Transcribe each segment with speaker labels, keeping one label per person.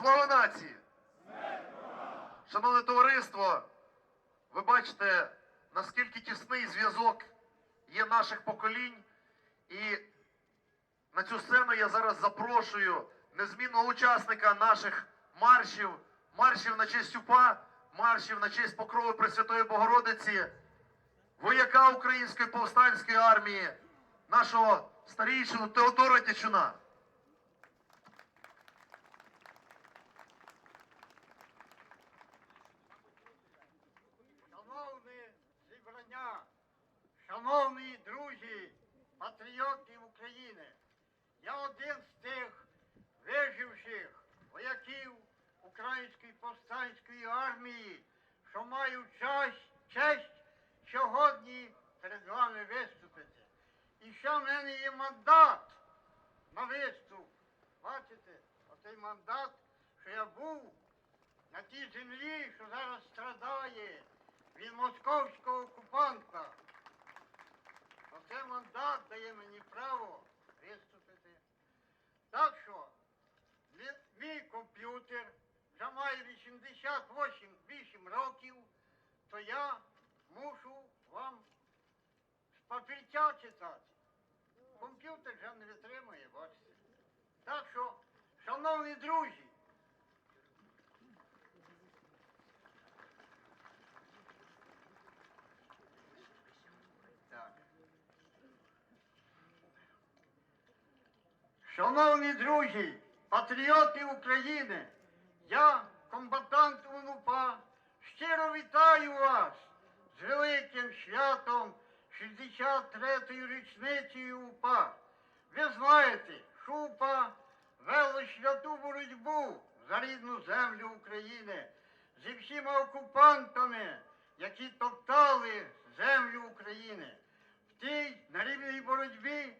Speaker 1: Слава нації! Шановне товариство, ви бачите, наскільки тісний зв'язок є наших поколінь. І на цю сцену я зараз запрошую незмінного учасника наших маршів, маршів на честь УПА, маршів на честь Покрови Пресвятої Богородиці, вояка Української повстанської армії, нашого старійшину Теодора Тячуна.
Speaker 2: Шановне зібрання, шановні друзі, патріотів України, я один з тих виживших вояків Української повстанської армії, що маю честь, честь сьогодні перед вами виступити. І ще в мене є мандат на виступ. Бачите, оцей мандат, що я був на тій землі, що зараз страдає від московського окупанта. Оце мандат дає 68 років, то я мушу вам з папірця читати. Комп'ютер вже не витримує, бачите. Так що, шановні друзі, так. Шановні друзі, патріоти України, я комбатант УНУПА, щиро вітаю вас з великим святом 63-ї річниці УПА. Ви знаєте, що УПА вело святу боротьбу за рідну землю України зі всіма окупантами, які топтали землю України. В тій нарівній боротьбі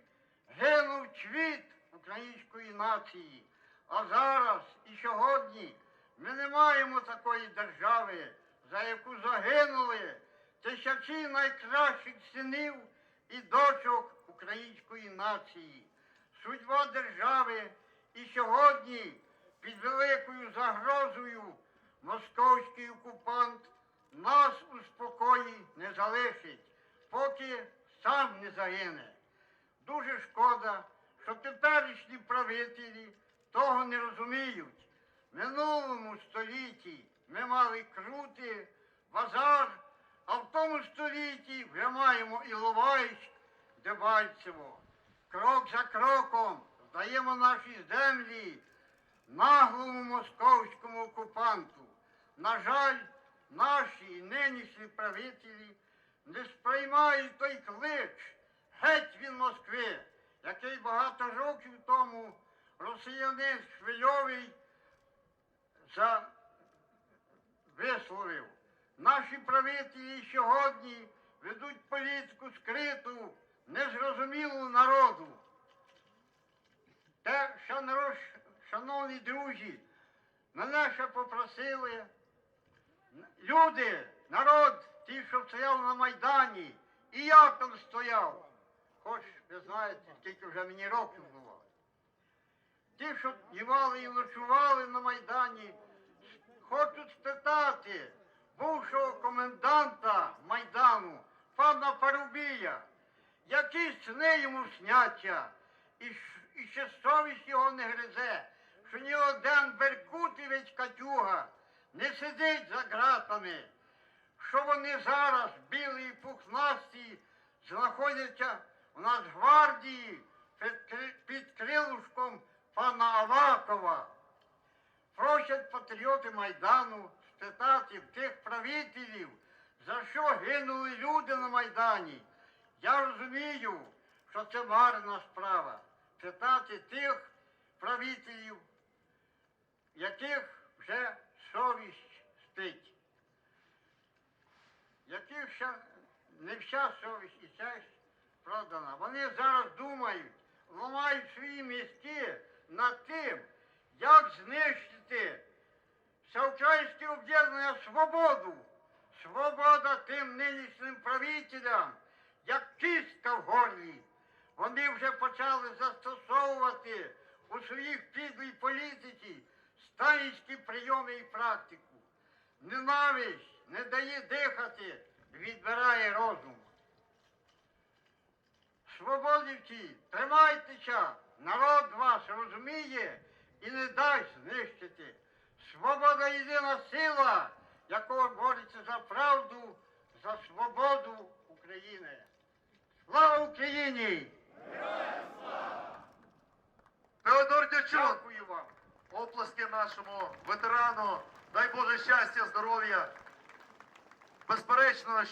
Speaker 2: гинув цвіт української нації. А зараз і сьогодні ми не маємо такої держави, за яку загинули тисячі найкращих синів і дочок української нації. Судьба держави і сьогодні під великою загрозою московський окупант нас у спокої не залишить, поки сам не загине. Дуже шкода, що теперішні правителі того не розуміють. Минулому столітті ми мали крути, базар, а в тому столітті вже маємо Іловайськ, Дебальцево. Крок за кроком здаємо наші землі наглому московському окупанту. На жаль, наші нинішні правителі не сприймають той клич геть від Москви, який багато років тому росіянин Швильовий за висловив. Наші правителі сьогодні ведуть політику скриту, незрозумілу народу. Те, шановні друзі, мене ще попросили люди, народ, ті, що стояв на Майдані, і я там стояв. Хоч ви знаєте, скільки вже мені років було. Ті, що дівали і ночували на Майдані, хочуть спитати бувшого коменданта Майдану, пана Парубія, які сни йому сняться, і, і ще совість його не гризе, що ні один Беркутівець Катюга не сидить за ґратами, що вони зараз, білі і пухнасті, знаходяться в гвардії під, кри- під крилушком пана Авакова. Просять патріоти Майдану спитати в тих правителів, за що гинули люди на Майдані. Я розумію, що це марна справа. Питати тих правителів, яких вже совість спить, яких ще не вся совість і честь продана. Вони зараз думають, ламають свої мізки над тим, як знищити всеукраїнське об'єднання свободу. Свобода тим нинішнім правителям, як кістка в горлі. Вони вже почали застосовувати у своїх підлій політиці сталінські прийоми і практику. Ненависть не дає дихати, відбирає розум. Свободівці, тримайтеся, народ вас розуміє і не дасть знищити. Свобода єдина сила, якого бореться за правду, за свободу України. Слава Україні!
Speaker 1: Теодор Дячук!
Speaker 2: Дякую вам!
Speaker 1: оплески нашому ветерану. Дай Боже щастя, здоров'я. Безперечно,